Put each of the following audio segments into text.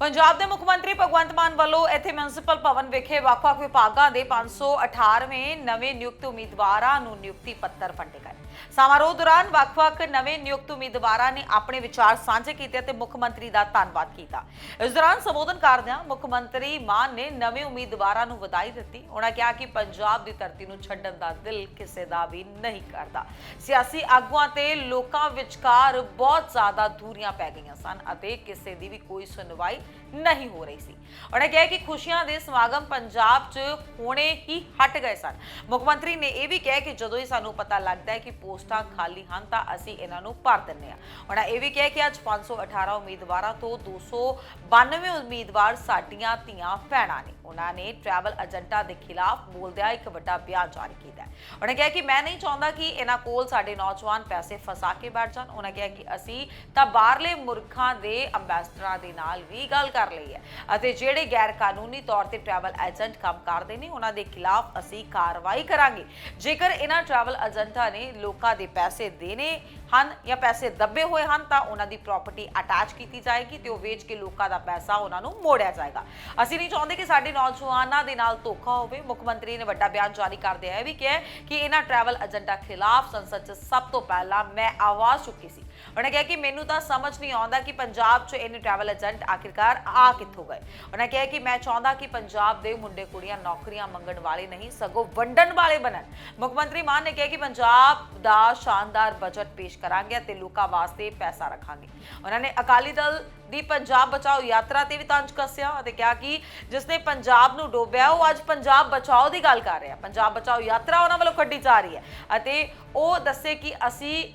ਪੰਜਾਬ ਦੇ ਮੁੱਖ ਮੰਤਰੀ ਭਗਵੰਤ ਮਾਨ ਵੱਲੋਂ ਇੱਥੇ ਮਿਊਨਿਸਪਲ ਭਵਨ ਵਿਖੇ ਵੱਖ-ਵੱਖ ਵਿਭਾਗਾਂ ਦੇ 518ਵੇਂ ਨਵੇਂ ਨਿਯੁਕਤ ਉਮੀਦਵਾਰਾਂ ਨੂੰ ਨਿਯੁਕਤੀ ਪੱਤਰ ਵੰਡੇ ਗਏ। ਸਮਾਰੋਹ ਦੌਰਾਨ ਵੱਖ-ਵੱਖ ਨਵੇਂ ਨਿਯੁਕਤ ਉਮੀਦਵਾਰਾਂ ਨੇ ਆਪਣੇ ਵਿਚਾਰ ਸਾਂਝੇ ਕੀਤੇ ਅਤੇ ਮੁੱਖ ਮੰਤਰੀ ਦਾ ਧੰਨਵਾਦ ਕੀਤਾ। ਇਸ ਦੌਰਾਨ ਸੰਬੋਧਨ ਕਰਦਿਆਂ ਮੁੱਖ ਮੰਤਰੀ ਮਾਨ ਨੇ ਨਵੇਂ ਉਮੀਦਵਾਰਾਂ ਨੂੰ ਵਧਾਈ ਦਿੱਤੀ। ਉਹਨਾਂ ਕਿਹਾ ਕਿ ਪੰਜਾਬ ਦੀ ਧਰਤੀ ਨੂੰ ਛੱਡਣ ਦਾ ਦਿਲ ਕਿਸੇ ਦਾ ਵੀ ਨਹੀਂ ਕਰਦਾ। ਸਿਆਸੀ ਆਗੂਆਂ ਤੇ ਲੋਕਾਂ ਵਿਚਕਾਰ ਬਹੁਤ ਜ਼ਿਆਦਾ ਦੂਰੀਆਂ ਪੈ ਗਈਆਂ ਸਨ ਅਤੇ ਕਿਸੇ ਦੀ ਵੀ ਕੋਈ ਸੁਣਵਾਈ ਨਹੀਂ ਹੋ ਰਹੀ ਸੀ। ਉਹਨੇ ਕਿਹਾ ਕਿ ਖੁਸ਼ੀਆਂ ਦੇ ਸਮਾਗਮ ਪੰਜਾਬ 'ਚ ਹੋਣੇ ਹੀ ਹਟ ਗਏ ਸਨ। ਮੁੱਖ ਮੰਤਰੀ ਨੇ ਇਹ ਵੀ ਕਿਹਾ ਕਿ ਜਦੋਂ ਹੀ ਸਾਨੂੰ ਪਤਾ ਲੱਗਦਾ ਹੈ ਕਿ ਪੋਸਟਾਂ ਖਾਲੀ ਹਨ ਤਾਂ ਅਸੀਂ ਇਹਨਾਂ ਨੂੰ ਭਰ ਦਿੰਦੇ ਹਾਂ। ਉਹਨਾਂ ਇਹ ਵੀ ਕਿਹਾ ਕਿ ਅੱਜ 518 ਉਮੀਦਵਾਰਾਂ ਤੋਂ 292 ਉਮੀਦਵਾਰ ਸਾਡੀਆਂ ਧੀਆਂ ਭੈਣਾਂ ਨੇ। ਉਹਨਾਂ ਨੇ ਟਰੈਵਲ ਏਜੰਟਾਂ ਦੇ ਖਿਲਾਫ ਬੋਲਦਿਆਂ ਇੱਕ ਵੱਡਾ ਬਿਆਨ ਜਾਰੀ ਕੀਤਾ ਹੈ। ਉਹਨੇ ਕਿਹਾ ਕਿ ਮੈਂ ਨਹੀਂ ਚਾਹੁੰਦਾ ਕਿ ਇਹਨਾਂ ਕੋਲ ਸਾਡੇ ਨੌਜਵਾਨ ਪੈਸੇ ਫਸਾ ਕੇ ਬੈਠ ਜਾਣ। ਉਹਨਾਂ ਕਿਹਾ ਕਿ ਅਸੀਂ ਤਾਂ ਬਾਹਰਲੇ ਮੁਲਕਾਂ ਦੇ ਅੰਬੈਸਡਰਾਂ ਦੇ ਨਾਲ ਵੀ ਗੱਲ ਕਰ ਲਈ ਹੈ ਅਤੇ ਜਿਹੜੇ ਗੈਰ ਕਾਨੂੰਨੀ ਤੌਰ ਤੇ ਟਰੈਵਲ ਏਜੰਟ ਕੰਮ ਕਰਦੇ ਨੇ, ਉਹਨਾਂ ਦੇ ਖਿਲਾਫ ਅਸੀਂ ਕਾਰਵਾਈ ਕਰਾਂਗੇ। ਜੇਕਰ ਇਹਨਾਂ ਟਰੈਵਲ ਏਜੰਟਾਂ ਨੇ ਲੋਕਾਂ ਦੇ ਪੈਸੇ ਦੇਣੇ ਹਨ ਜਾਂ ਪੈਸੇ ਦੱਬੇ ਹੋਏ ਹਨ ਤਾਂ ਉਹਨਾਂ ਦੀ ਪ੍ਰਾਪਰਟੀ ਅਟੈਚ ਕੀਤੀ ਜਾਏਗੀ ਤੇ ਉਹ ਵੇਚ ਕੇ ਲੋਕਾਂ ਦਾ ਪੈਸਾ ਉਹਨਾਂ ਨੂੰ ਮੋੜਿਆ ਜਾਏਗਾ। ਅਸੀਂ ਨਹੀਂ ਚਾਹੁੰਦੇ ਕਿ ਸਾਡੇ ਨੌਜਵਾਨਾਂ ਦੇ ਨਾਲ ਧੋਖਾ ਹੋਵੇ। ਮੁੱਖ ਮੰਤਰੀ ਨੇ ਵੱਡਾ ਬਿਆਨ ਜਾਰੀ ਕਰਦੇ ਹੋਏ ਵੀ ਕਿਹਾ ਕਿ ਇਹਨਾਂ ਟਰੈਵਲ ਏਜੰਟਾਂ ਖਿਲਾਫ ਸੰਸਦ 'ਚ ਸਭ ਤੋਂ ਪਹਿਲਾਂ ਮੈਂ ਆਵਾਜ਼ ਚੁੱਕੀ ਸੀ। ਉਹਨਾਂ ਕਿਹਾ ਕਿ ਮੈਨੂੰ ਤਾਂ ਸਮਝ ਨਹੀਂ ਆਉਂਦਾ ਕਿ ਪੰਜਾਬ 'ਚ ਇਹਨੇ ਟਰੈਵਲ ਏਜੰਟ ਆਖਿਰਕਾਰ ਆ ਕਿੱਥੋਂ ਗਏ। ਉਹਨੇ ਕਿਹਾ ਕਿ ਮੈਂ ਚਾਹੁੰਦਾ ਕਿ ਪੰਜਾਬ ਦੇ ਮੁੰਡੇ ਕੁੜੀਆਂ ਨੌਕਰੀਆਂ ਮੰਗਣ ਵਾਲੇ ਨਹੀਂ, ਸਗੋਂ ਵੰਡਣ ਵਾਲੇ ਬਣਨ। ਮੁੱਖ ਮੰਤਰੀ ਮਾਨ ਨੇ ਕਿਹਾ ਕਿ ਪੰਜਾਬ ਦਾ ਸ਼ਾਨਦਾਰ ਬਜਟ ਪੇਸ਼ ਕਰਾਂਗੇ ਅਤੇ ਲੋਕਾਂ ਵਾਸਤੇ ਪੈਸਾ ਰੱਖਾਂਗੇ। ਉਹਨਾਂ ਨੇ ਅਕਾਲੀ ਦਲ ਦੀ ਪੰਜਾਬ ਬਚਾਓ ਯਾਤਰਾ ਤੇ ਵੀ ਤੰਜ ਕੱਸਿਆ ਅਤੇ ਕਿਹਾ ਕਿ ਜਿਸਨੇ ਪੰਜਾਬ ਨੂੰ ਡੋਬਿਆ, ਉਹ ਅੱਜ ਪੰਜਾਬ ਬਚਾਓ ਦੀ ਗੱਲ ਕਰ ਰਿਹਾ। ਪੰਜਾਬ ਬਚਾਓ ਯਾਤਰਾ ਉਹਨਾਂ ਵੱਲੋਂ ਕੱਢੀ ਜਾ ਰਹੀ ਹੈ ਅਤੇ ਉਹ ਦੱਸੇ ਕਿ ਅਸੀਂ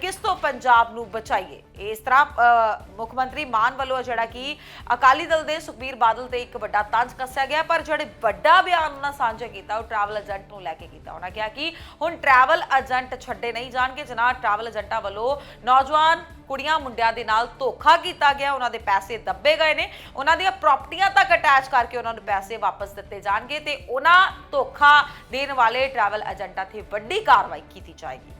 ਕਿਸ ਤੋਂ ਪੰਜਾਬ ਨੂੰ ਬਚਾਈਏ? ਇਸ ਤਰ੍ਹਾਂ ਮੁੱਖ ਮੰਤਰੀ ਮਾਨ ਵੱਲੋਂ ਜਿਹੜਾ ਕਿ ਅਕਾਲੀ ਦਲ ਦੇ ਸੁਖਬੀਰ ਬਾਦਲ ਤੇ ਇੱਕ ਵੱਡਾ ਤੰਜ ਕੱਸਿਆ ਗਿਆ, ਪਰ ਜਿਹੜੇ ਵੱਡਾ ਬਿਆਨ ਉਹਨਾਂ ਸਾਂਝਾ ਕੀਤਾ, ਉਹ ਟਰੈਵਲ ਏਜੰਟ ਨੂੰ ਲੈ ਕੇ ਕੀਤਾ। ਉਹਨਾਂ ਕਿਹਾ ਕਿ ਹੁਣ ਟਰੈਵਲ ਏਜੰਟ ਛੱਡੇ ਨਹੀਂ ਜਾਣਗੇ, ਜਨਾਬ ਟਰੈਵਲ ਏਜੰਟਾਂ ਵੱਲੋਂ ਨੌਜਵਾਨ ਕੁੜੀਆਂ ਮੁੰਡਿਆਂ ਦੇ ਨਾਲ ਧੋਖਾ ਕੀਤਾ ਗਿਆ, ਉਹਨਾਂ ਦੇ ਪੈਸੇ ਦੱਬੇ ਗਏ ਨੇ, ਉਹਨਾਂ ਦੀਆਂ ਪ੍ਰਾਪਰਟੀਆਂ ਤੱਕ ਅਟੈਚ ਕਰਕੇ ਉਹਨਾਂ ਨੂੰ ਪੈਸੇ ਵਾਪਸ ਦਿੱਤੇ ਜਾਣਗੇ ਤੇ ਉਹਨਾਂ ਧੋਖਾ ਦੇਣ ਵਾਲੇ ਟਰੈਵਲ ਏਜੰਟਾਂ ਤੇ ਵੱਡੀ ਕਾਰਵਾਈ ਕੀਤੀ ਜਾਏਗੀ।